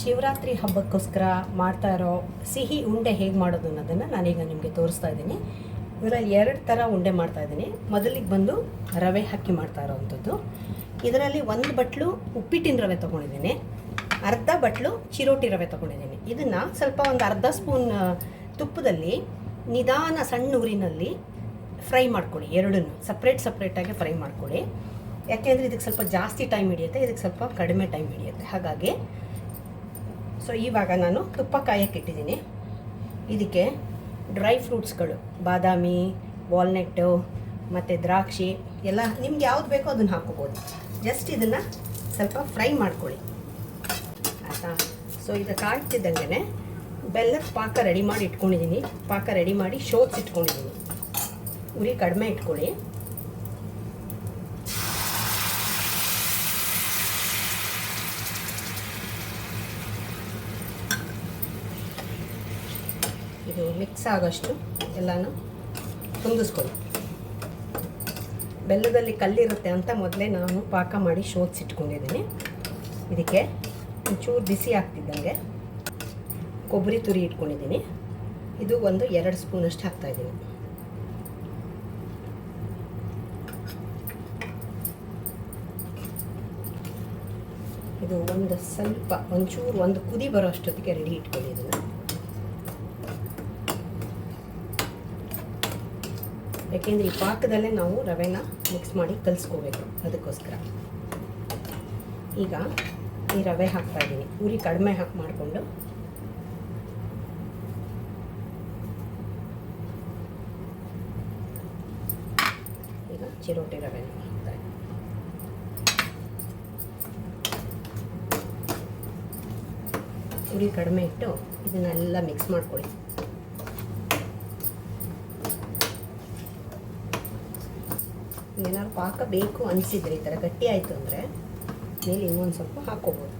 ಶಿವರಾತ್ರಿ ಹಬ್ಬಕ್ಕೋಸ್ಕರ ಮಾಡ್ತಾ ಇರೋ ಸಿಹಿ ಉಂಡೆ ಹೇಗೆ ಮಾಡೋದು ಅನ್ನೋದನ್ನು ನಾನೀಗ ನಿಮಗೆ ತೋರಿಸ್ತಾ ಇದ್ದೀನಿ. ಇದರಲ್ಲಿ ಎರಡು ಥರ ಉಂಡೆ ಮಾಡ್ತಾ ಇದ್ದೀನಿ. ಮೊದಲಿಗೆ ಬಂದು ರವೆ ಹಾಕಿ ಮಾಡ್ತಾ ಇರೋವಂಥದ್ದು. ಇದರಲ್ಲಿ ಒಂದು ಬಟ್ಲು ಉಪ್ಪಿಟ್ಟಿನ ರವೆ ತೊಗೊಂಡಿದ್ದೀನಿ. ಅರ್ಧ ಬಟ್ಲು ಚಿರೋಟಿ ರವೆ ತೊಗೊಂಡಿದ್ದೀನಿ. ಇದನ್ನು ಸ್ವಲ್ಪ ಒಂದು ಅರ್ಧ ಸ್ಪೂನ್ ತುಪ್ಪದಲ್ಲಿ ನಿಧಾನ ಸಣ್ಣ ಊರಿನಲ್ಲಿ ಫ್ರೈ ಮಾಡ್ಕೊಳ್ಳಿ. ಎರಡನ್ನು ಸಪ್ರೇಟ್ ಸಪ್ರೇಟಾಗಿ ಫ್ರೈ ಮಾಡ್ಕೊಳ್ಳಿ. ಯಾಕೆಂದರೆ ಇದಕ್ಕೆ ಸ್ವಲ್ಪ ಜಾಸ್ತಿ ಟೈಮ್ ಹಿಡಿಯುತ್ತೆ, ಇದಕ್ಕೆ ಸ್ವಲ್ಪ ಕಡಿಮೆ ಟೈಮ್ ಹಿಡಿಯುತ್ತೆ. ಹಾಗಾಗಿ ಸೊ ಇವಾಗ ನಾನು ತುಪ್ಪ ಕಾಯಕ್ಕೆ ಇಟ್ಟಿದ್ದೀನಿ. ಇದಕ್ಕೆ ಡ್ರೈ ಫ್ರೂಟ್ಸ್ಗಳು, ಬಾದಾಮಿ ವಾಲ್ನೆಟ್ಟು ಮತ್ತು ದ್ರಾಕ್ಷಿ, ಎಲ್ಲ ನಿಮ್ಗೆ ಯಾವ್ದು ಬೇಕೋ ಅದನ್ನು ಹಾಕೋಬೋದು ಜಸ್ಟ್ ಇದನ್ನು ಸ್ವಲ್ಪ ಫ್ರೈ ಮಾಡ್ಕೊಳ್ಳಿ. ಆಯಿತಾ? ಸೊ ಇದು ಕಾಯ್ತಿದ್ದಂಗೆ ಬೆಲ್ಲದ ಪಾಕ ರೆಡಿ ಮಾಡಿ ಇಟ್ಕೊಂಡಿದ್ದೀನಿ. ಪಾಕ ರೆಡಿ ಮಾಡಿ ಶೋತ್ಸ್ ಇಟ್ಕೊಂಡಿದ್ದೀನಿ. ಉರಿ ಕಡಿಮೆ ಇಟ್ಕೊಳ್ಳಿ. ಇದು ಮಿಕ್ಸ್ ಆಗೋಷ್ಟು ಎಲ್ಲನೂ ತುಂಬಿಸ್ಕೊಳ್ಳಿ. ಬೆಲ್ಲದಲ್ಲಿ ಕಲ್ಲಿರುತ್ತೆ ಅಂತ ಮೊದಲೇ ನಾನು ಪಾಕ ಮಾಡಿ ಶೋಧಿಸಿಟ್ಕೊಂಡಿದ್ದೀನಿ ಇದಕ್ಕೆ ಒಂಚೂರು ಬಿಸಿ ಆಗ್ತಿದ್ದಂಗೆ ಕೊಬ್ಬರಿ ತುರಿ ಇಟ್ಕೊಂಡಿದ್ದೀನಿ. ಇದು ಒಂದು ಎರಡು ಸ್ಪೂನಷ್ಟು ಹಾಕ್ತಾಯಿದ್ದೀನಿ ಇದು ಒಂದು ಸ್ವಲ್ಪ ಒಂಚೂರು ಒಂದು ಕುದಿ ಬರೋ ಅಷ್ಟೊತ್ತಿಗೆ ರೆಡಿ ಇಟ್ಕೊಳ್ಳಿ ಇದನ್ನು ಯಾಕೆಂದರೆ ಈ ಪಾಕದಲ್ಲೇ ನಾವು ರವೆನ ಮಿಕ್ಸ್ ಮಾಡಿ ಕಲಿಸ್ಕೋಬೇಕು ಅದಕ್ಕೋಸ್ಕರ. ಈಗ ಈ ರವೆ ಹಾಕ್ತಾ ಇದ್ದೀನಿ. ಉರಿ ಕಡಿಮೆ ಹಾಕಿ ಮಾಡಿಕೊಂಡು ಈಗ ಚಿರೋಟಿ ರವೆನ ಹಾಕ್ತಾ ಇದ್ದೀನಿ. ಉರಿ ಕಡಿಮೆ ಇಟ್ಟು ಇದನ್ನೆಲ್ಲ ಮಿಕ್ಸ್ ಮಾಡ್ಕೊಳ್ಳಿ. ಏನಾದ್ರು ಪಾಕ ಬೇಕು ಅನಿಸಿದ್ರೆ, ಈ ಥರ ಗಟ್ಟಿ ಆಯಿತು ಅಂದರೆ ಮೇಲೆ ಇನ್ನೊಂದು ಸ್ವಲ್ಪ ಹಾಕ್ಕೋಬೋದು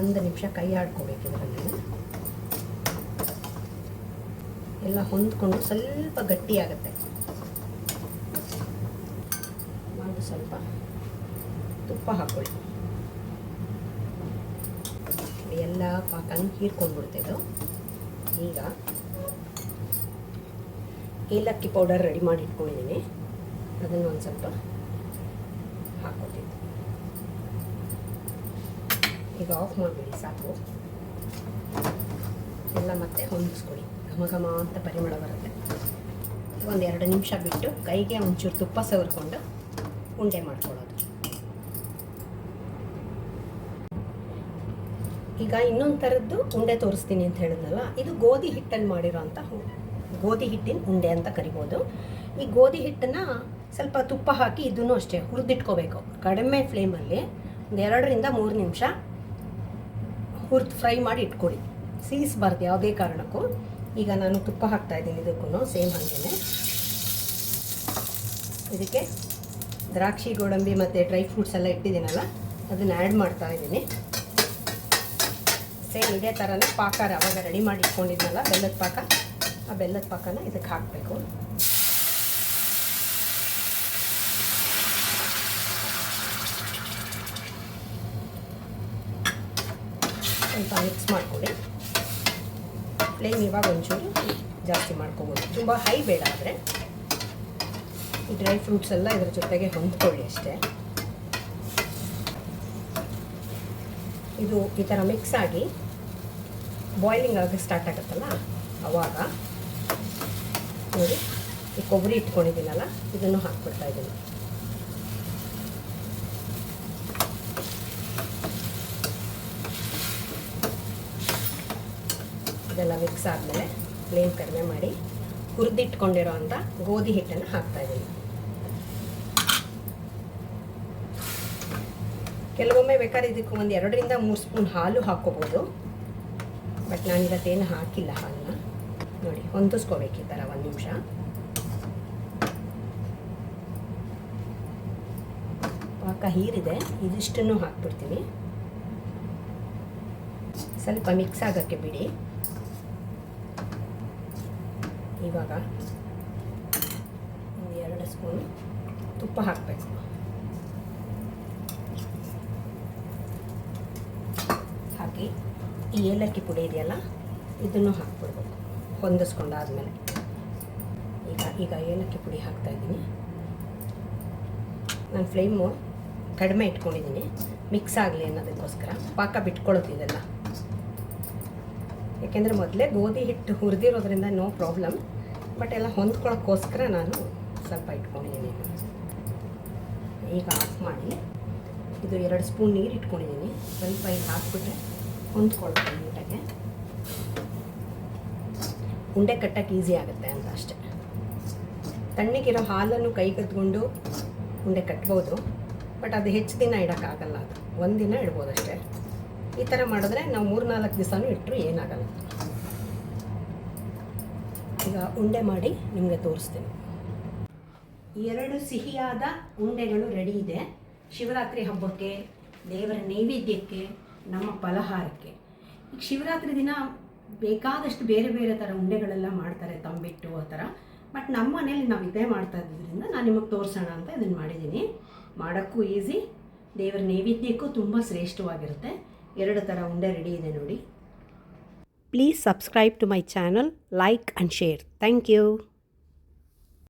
ಒಂದು ನಿಮಿಷ ಕೈ ಆಡ್ಕೋಬೇಕು ಇದರಲ್ಲಿ. ಎಲ್ಲ ಹೊಂದ್ಕೊಂಡು ಸ್ವಲ್ಪ ಗಟ್ಟಿ ಆಗುತ್ತೆ. ಸ್ವಲ್ಪ ತುಪ್ಪ ಹಾಕ್ಕೊಳ್ಳಿ ಎಲ್ಲ ಪಾಕ ಹೀರ್ಕೊಂಡ್ಬಿಡ್ತೆ ಇದು. ಈಗ ಏಲಕ್ಕಿ ಪೌಡರ್ ರೆಡಿ ಮಾಡಿ ಇಟ್ಕೊಂಡಿದ್ದೀನಿ ಅದನ್ನು ಒಂದು ಸ್ವಲ್ಪ ಹಾಕ್ಕೊತೀನಿ ಈಗ ಆಫ್ ಮಾಡಿಬಿಡಿ, ಸಾಕು. ಎಲ್ಲ ಮತ್ತೆ ಹೊಂದಿಸ್ಕೊಳ್ಳಿ ಘಮ ಘಮ ಅಂತ ಪರಿಮಳ ಬರುತ್ತೆ. ಒಂದು ಎರಡು ನಿಮಿಷ ಬಿಟ್ಟು ಕೈಗೆ ಒಂಚೂರು ತುಪ್ಪ ಸವರ್ಕೊಂಡು ಉಂಡೆ ಮಾಡ್ಕೊಳ್ಳೋದು. ಈಗ ಇನ್ನೊಂದು ಥರದ್ದು ಉಂಡೆ ತೋರಿಸ್ತೀನಿ ಅಂತ ಹೇಳಿದ್ನಲ್ಲ, ಇದು ಗೋಧಿ ಹಿಟ್ಟಲ್ಲಿ ಮಾಡಿರೋಂಥ ಹು- ಗೋಧಿ ಹಿಟ್ಟಿನ ಉಂಡೆ ಅಂತ ಕರಿಬೋದು. ಈ ಗೋಧಿ ಹಿಟ್ಟನ್ನು ಸ್ವಲ್ಪ ತುಪ್ಪ ಹಾಕಿ ಇದನ್ನು ಅಷ್ಟೇ ಹುರಿದಿಟ್ಕೋಬೇಕು. ಕಡಿಮೆ ಫ್ಲೇಮಲ್ಲಿ ಒಂದು ಎರಡರಿಂದ ಮೂರು ನಿಮಿಷ ಹುರಿದು ಫ್ರೈ ಮಾಡಿ ಇಟ್ಕೊಳ್ಳಿ. ಸೀಸ್ಬಾರ್ದು ಯಾವುದೇ ಕಾರಣಕ್ಕೂ. ಈಗ ನಾನು ತುಪ್ಪ ಹಾಕ್ತಾ ಇದ್ದೀನಿ ಇದಕ್ಕೂ ಸೇಮ್ ಹಾಗೇನೆ. ಇದಕ್ಕೆ ದ್ರಾಕ್ಷಿ, ಗೋಡಂಬಿ ಮತ್ತು ಡ್ರೈ ಫ್ರೂಟ್ಸ್ ಎಲ್ಲ ಇಟ್ಟಿದ್ದೀನಲ್ಲ, ಅದನ್ನು ಆ್ಯಡ್ ಮಾಡ್ತಾ ಇದ್ದೀನಿ. ಸೇಮ್ ಇದೇ ಥರನೇ ಪಾಕ ಅವಾಗ ರೆಡಿ ಮಾಡಿ ಇಟ್ಕೊಂಡಿದ್ನಲ್ಲ, ಬೆಲ್ಲದ ಪಾಕ. ಆ ಬೆಲ್ಲದ ಪಾಕನ ಇದಕ್ಕೆ ಹಾಕಬೇಕು. ಸ್ವಲ್ಪ ಮಿಕ್ಸ್ ಮಾಡ್ಕೊಳ್ಳಿ. ಫ್ಲೇಮ್ ಇವಾಗ ಒಂಚೂರು ಜಾಸ್ತಿ ಮಾಡ್ಕೊಬೋದು. ತುಂಬ ಹೈ ಬೇಡ ಆದರೆ. ಈ ಡ್ರೈ ಫ್ರೂಟ್ಸ್ ಎಲ್ಲ ಇದ್ರ ಜೊತೆಗೆ ಹೊಂದ್ಕೊಳ್ಳಿ ಅಷ್ಟೇ. ಇದು ಈ ಥರ ಮಿಕ್ಸ್ ಆಗಿ ಬಾಯ್ಲಿಂಗ್ ಆಗಿ ಸ್ಟಾರ್ಟ್ ಆಗುತ್ತಲ್ಲ? ಅವಾಗ ನೋಡಿ ಈ ಕೊಬ್ಬರಿ ಇಟ್ಕೊಂಡಿದ್ದೀನಲ್ಲ, ಇದನ್ನು ಹಾಕ್ಬಿಡ್ತಾ ಇದ್ದೀನಿ. ಇದೆಲ್ಲ ಮಿಕ್ಸ್ ಆದಮೇಲೆ ಫ್ಲೇಮ್ ಕಡಿಮೆ ಮಾಡಿ ಹುರಿದಿಟ್ಕೊಂಡಿರೋ ಅಂಥ ಗೋಧಿ ಹಿಟ್ಟನ್ನು ಹಾಕ್ತಾ ಇದ್ದೀನಿ. ಕೆಲವೊಮ್ಮೆ ಬೇಕಾದ್ರೆ ಇದಕ್ಕೆ ಒಂದು ಎರಡರಿಂದ ಮೂರು ಸ್ಪೂನ್ ಹಾಲು ಹಾಕ್ಕೋಬೋದು. ಬಟ್ ನಾನು ಇವತ್ತೇನು ಹಾಕಿಲ್ಲ ಹಾಲನ್ನ. ನೋಡಿ, ಹೊಂದಿಸ್ಕೋಬೇಕು ಈ ಥರ ಒಂದು ನಿಮಿಷ. ಪಾಕ ಹೀರಿದೆ, ಇದಿಷ್ಟನ್ನು ಹಾಕ್ಬಿಡ್ತೀನಿ. ಸ್ವಲ್ಪ ಮಿಕ್ಸ್ ಆಗೋಕ್ಕೆ ಬಿಡಿ. ಇವಾಗ ಒಂದು ಎರಡು ಸ್ಪೂನ್ ತುಪ್ಪ ಹಾಕಬೇಕು. ಹಾಕಿ, ಈ ಏಲಕ್ಕಿ ಪುಡಿ ಇದೆಯಲ್ಲ, ಇದನ್ನು ಹಾಕ್ಬಿಡ್ಬೇಕು. ಹೊಂದಿಸ್ಕೊಂಡಾದ್ಮೇಲೆ. ಈಗ ಈಗ ಏಲಕ್ಕಿ ಪುಡಿ ಹಾಕ್ತಾ ಇದ್ದೀನಿ. ನಾನು ಫ್ಲೇಮು ಕಡಿಮೆ ಇಟ್ಕೊಂಡಿದ್ದೀನಿ. ಮಿಕ್ಸ್ ಆಗಲಿ ಅನ್ನೋದಕ್ಕೋಸ್ಕರ ಪಾಕ ಬಿಟ್ಕೊಳ್ಳೋದು ಇದೆಲ್ಲ. ಯಾಕೆಂದರೆ ಮೊದಲೇ ಗೋಧಿ ಹಿಟ್ಟು ಹುರಿದಿರೋದ್ರಿಂದ ನೋ ಪ್ರಾಬ್ಲಮ್ ಬಟ್ ಎಲ್ಲ ಹೊಂದ್ಕೊಳ್ಳೋಕ್ಕೋಸ್ಕರ ನಾನು ಸ್ವಲ್ಪ ಇಟ್ಕೊಂಡಿದ್ದೀನಿ ಈಗ ಆಫ್ ಮಾಡಿ ಇದು ಎರಡು ಸ್ಪೂನ್ ನೀರು ಇಟ್ಕೊಂಡಿದ್ದೀನಿ. ಸ್ವಲ್ಪ ಈಗ ಹಾಕ್ಬಿಟ್ರೆ ಹೊಂದ್ಕೊಳ್ತೀನಿ ನೀಟಾಗೆ ಉಂಡೆ ಕಟ್ಟಕ್ಕೆ ಈಸಿ ಆಗುತ್ತೆ ಅಂತ ಅಷ್ಟೆ. ತಣ್ಣಗಿರೋ ಹಾಲನ್ನು ಕೈ ಕತ್ಕೊಂಡು ಉಂಡೆ ಕಟ್ಬೋದು. ಬಟ್ ಅದು ಹೆಚ್ಚು ದಿನ ಇಡೋಕ್ಕಾಗಲ್ಲ ಅದು. ಒಂದು ದಿನ ಇಡ್ಬೋದು ಅಷ್ಟೇ. ಈ ಥರ ಮಾಡಿದ್ರೆ ನಾವು ಮೂರು ನಾಲ್ಕು ದಿವಸನೂ ಇಟ್ಟರು ಏನಾಗಲ್ಲ. ಈಗ ಉಂಡೆ ಮಾಡಿ ನಿಮಗೆ ತೋರಿಸ್ತೀನಿ. ಎರಡು ಸಿಹಿಯಾದ ಉಂಡೆಗಳು ರೆಡಿ ಇದೆ. ಶಿವರಾತ್ರಿ ಹಬ್ಬಕ್ಕೆ, ದೇವರ ನೈವೇದ್ಯಕ್ಕೆ, ನಮ್ಮ ಫಲಹಾರಕ್ಕೆ. ಈಗ ಶಿವರಾತ್ರಿ ದಿನ ಬೇಕಾದಷ್ಟು ಬೇರೆ ಬೇರೆ ಥರ ಉಂಡೆಗಳೆಲ್ಲ ಮಾಡ್ತಾರೆ ತಂಬಿಟ್ಟು ಆ ಥರ ಬಟ್ ನಮ್ಮ ಮನೇಲಿ ನಾವು ಇದೇ ಮಾಡ್ತಾ ಇದ್ದಿದ್ದರಿಂದ ನಾನು ನಿಮಗೆ ತೋರಿಸೋಣ ಅಂತ ಇದನ್ನು ಮಾಡಿದ್ದೀನಿ ಮಾಡೋಕ್ಕೂ ಈಸಿ ದೇವರ ನೈವೇದ್ಯಕ್ಕೂ ತುಂಬ ಶ್ರೇಷ್ಠವಾಗಿರುತ್ತೆ. ಎರಡು ಥರ ಉಂಡೆ ರೆಡಿ ಇದೆ ನೋಡಿ. Please subscribe to my channel like and share thank you